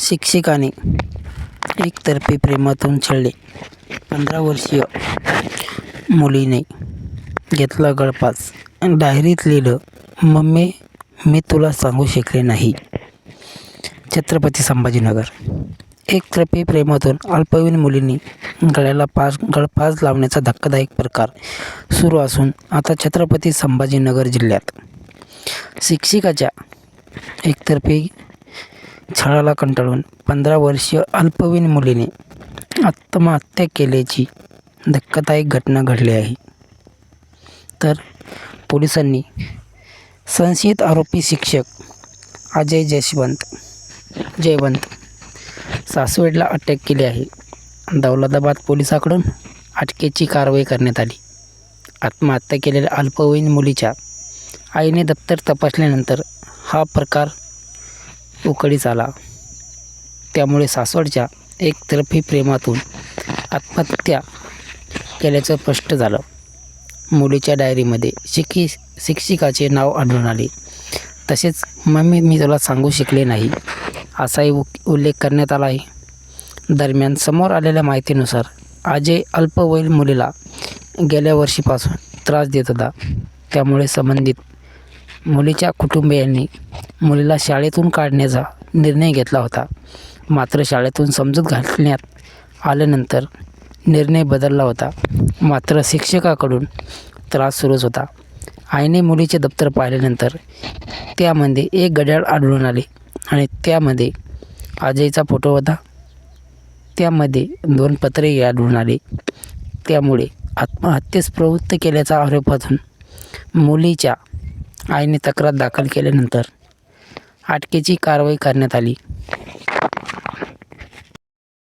शिक्षिकाने एकतर्फी प्रेमातून छळले. पंधरा वर्षीय मुलीने घेतला गळपास डायरीत लिहिलं मम्मी मी तुला सांगू शकले नाही. छत्रपती संभाजीनगर. एकतर्फी प्रेमातून अल्पवयीन मुलींनी गळ्याला पास गळफास लावण्याचा धक्कादायक प्रकार सुरू असून आता छत्रपती संभाजीनगर जिल्ह्यात. शिक्षिकाच्या एकतर्फी छळाला कंटाळून पंधरा वर्षीय अल्पवयीन मुलीने आत्महत्या केल्याची धक्कादायक घटना घडली आहे. तर पोलिसांनी संशयित आरोपी शिक्षक अजय जयवंत जयवंत सासवेडला अटक केली आहे. दौलताबाद पोलिसाकडून अटकेची कारवाई करण्यात आली. आत्महत्या केलेल्या अल्पवयीन मुलीच्या आईने दप्तर तपासल्यानंतर हा प्रकार उकळीच आला. त्यामुळे सासवडच्या एकतर्फी प्रेमातून आत्महत्या केल्याचं स्पष्ट झालं. मुलीच्या डायरीमध्ये शिकी शिक्षिकाचे नाव आढळून आले. तसेच मम्मी मी तुला सांगू शकले नाही. असाही उल्लेख करण्यात आला आहे. दरम्यान समोर आलेल्या माहितीनुसार अजय अल्पवयीन मुलीला गेल्या वर्षीपासून त्रास देत होता. त्यामुळे संबंधित मुलीच्या कुटुंबियांनी मुलीला शाळेतून काढण्याचा निर्णय घेतला होता. मात्र शाळेतून समजूत घालण्यात आल्यानंतर निर्णय बदलला होता. मात्र शिक्षकाकडून त्रास सुरूच होता. आईने मुलीचे दप्तर पाहिल्यानंतर त्यामध्ये एक घड्याळ आढळून आले आणि त्यामध्ये अजयचा फोटो होता. त्यामध्ये दोन पत्रेही आढळून आले. त्यामुळे आत्महत्येस प्रवृत्त केल्याचा आरोपातून मुलीच्या आईने तक्रार दाखल केल्यानंतर अटकेची कारवाई करण्यात आली.